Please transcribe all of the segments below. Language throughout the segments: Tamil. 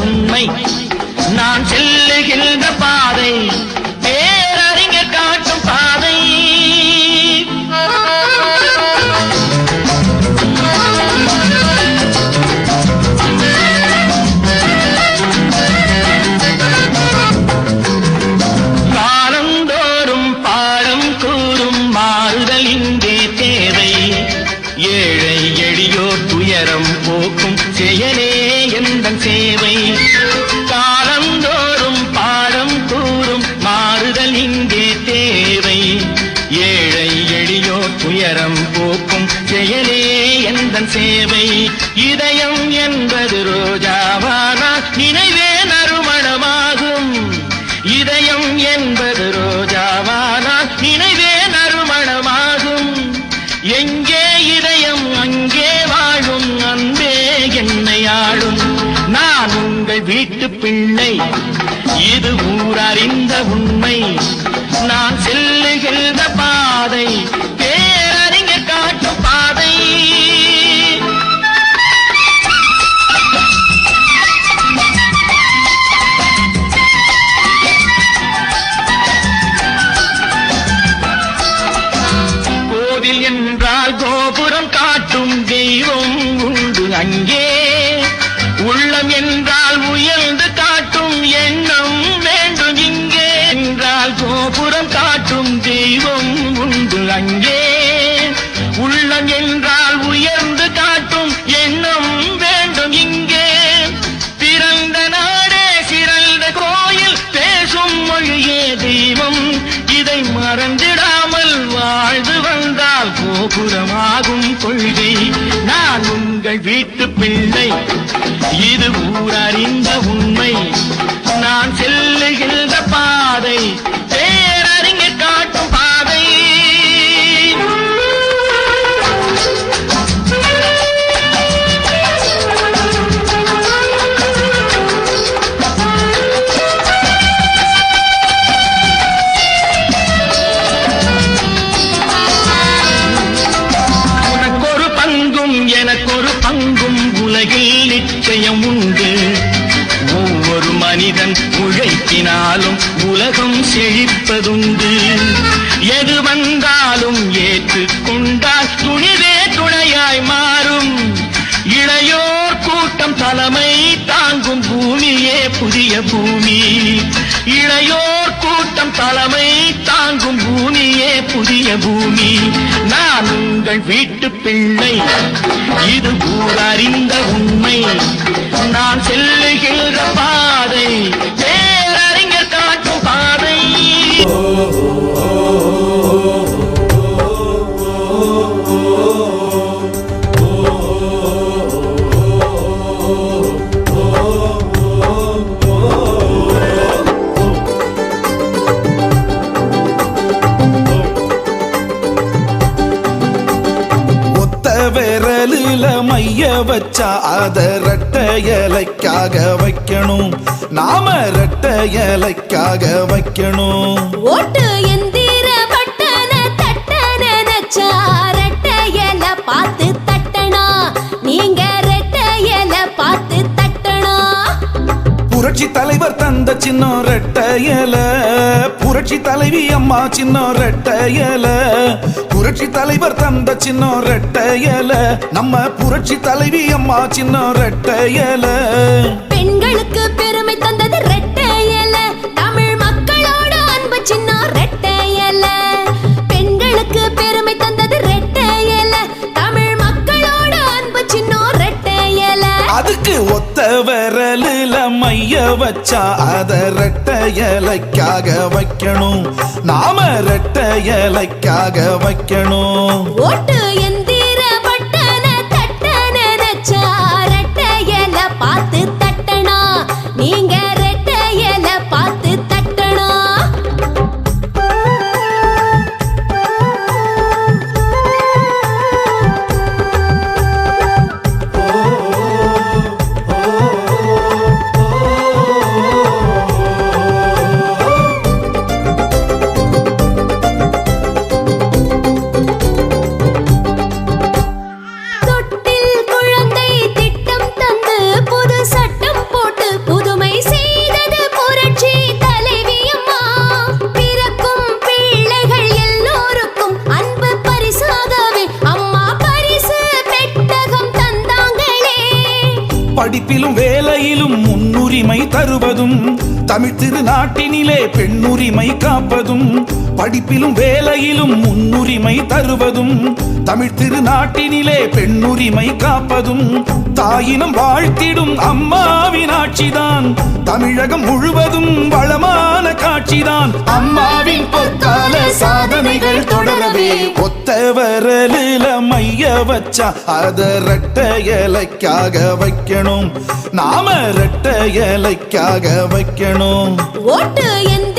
உண்மை. நான் செல்ல சேவை. இதயம் என்பது ரோஜாவானா? நினைவே நறுமணமாகும். இதயம் என்பது ரோஜாவானா? நினைவே நறுமணமாகும். எங்கே இதயம் அங்கே வாழும்? அன்பே என்னை ஆளும். நான் உங்கள் வீட்டு பிள்ளை. இது ஊரறிந்த உண்மை. நான் செல்லுகின்ற காட்டும் எண்ணம் வேண்டும் இங்கே. பிறந்த நாடே சிறந்த கோயில் பேசும் மொழியே தெய்வம். இதை மறந்திடாமல் வாழ்ந்து வந்தால் கோபுரமாகும் கொள்கை. நான் உங்கள் வீட்டு பிள்ளை. இது ஊரறிந்த உழைப்பினாலும் உலகம் செழிப்பதுண்டு. எது வந்தாலும் ஏற்றுக்கொண்டால் துணிவே துணையாய் மாறும். இளையோர் கூட்டம் தலைமை தாங்கும் பூமியே புதிய பூமி. இளையோர் கூட்டம் தலைமை தாங்கும் பூமியே புதிய பூமி. நான் உங்கள் வீட்டு பிள்ளை இது ஊரறிந்த உண்மை. நான் செல்லுகின்ற பாதை வச்சா அத ரெட்ட இலைக்காக வைக்கணும். நாம ரெட்ட இலைக்காக வைக்கணும். ஓட்டு எந்திர பட்டன தட்ட நினைச்சா ரெட்டையல பார்த்து தட்டனா நீங்க ரெட்டையல பார்த்து தட்டனா புரட்சி தலைவர் தந்த சின்ன ரெட்ட இல. புரட்சி தலைவி அம்மா சின்ன ரெட்டையல புரட்சி தலைவர் தந்த சின்ன ரெட்டையல நம்ம புரட்சி தலைவி அம்மா சின்ன ரெட்டையல பெண்களுக்கு பெருமை தந்தது ரெட்டை வச்சா அத ரெட்ட இலைக்காக வைக்கணும். நாம ரெட்ட இலைக்காக வைக்கணும். ஓட்டு தருவதும் தமிழ் திருநாட்டினிலே பெண்ணுரிமை காப்பதும் படிப்பிலும் வேலையிலும் முன்னுரிமை தருவதும் தமிழ் திருநாட்டினிலே பெண்ணுரிமை காப்பதும் தாயினம் வாழ்த்திடும் அம்மாவின் ஆட்சிதான் தமிழகம் முழுவதும் வளமான காட்சிதான். அம்மாவின் பொற்கால சாதனைகள் தொடரவே. ஒத்த வரலில மைய வச்சா அத ரெட்ட இலைக்காக வைக்கணும். நாம ரெட்ட இலைக்காக வைக்கணும். ஓட்டு என்ன?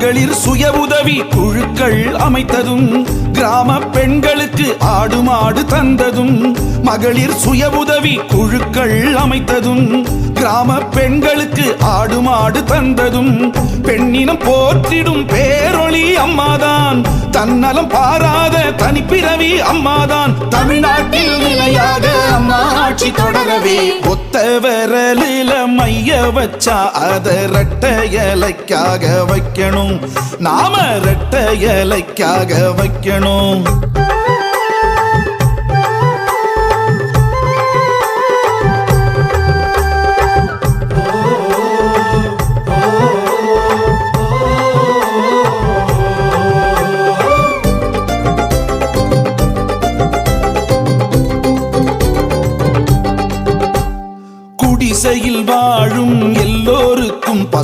மகளிர் சுய உதவி குழுக்கள் அமைத்ததும் கிராம பெண்களுக்கு ஆடு மாடு தந்ததும் மகளிர் சுய உதவி குழுக்கள் அமைத்ததும் கிராம பெண்களுக்கு ஆடு மாடு தந்ததும் பெண்ணினம் போற்றிடும் பேரொளி அம்மாதான். தன்னலம் பாராத தனிப்பிறவி அம்மாதான். தமிழ்நாட்டில் நிலையாக அம்மா ஆட்சி தொடரவே. ஒத்த விரலில மைய வச்சா அத ரெட்ட இலைக்காக வைக்கணும். நாம ரெட்ட இலைக்காக வைக்கணும்.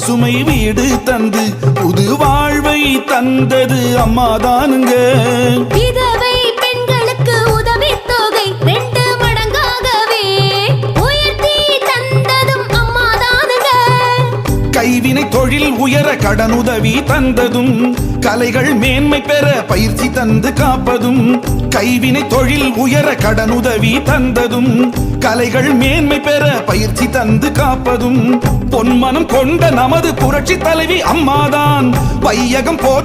பசுமை வீடு தந்து புது வாழ்வை தந்தது அம்மா தானுங்க கைவினை தொழில் உயர கடனுதவி தந்ததும் கலைகள் மேன்மை பெற பயிற்சி தந்து காப்பதும் கைவினை தொழில் உயர கடனுதவி தந்ததும் கலைகள் மேன்மை பெற பயிற்சி தந்து காப்பதும் பொன்மனம் கொண்ட நமது புரட்சி தலைவி அம்மாதான். பையகம் போற்ற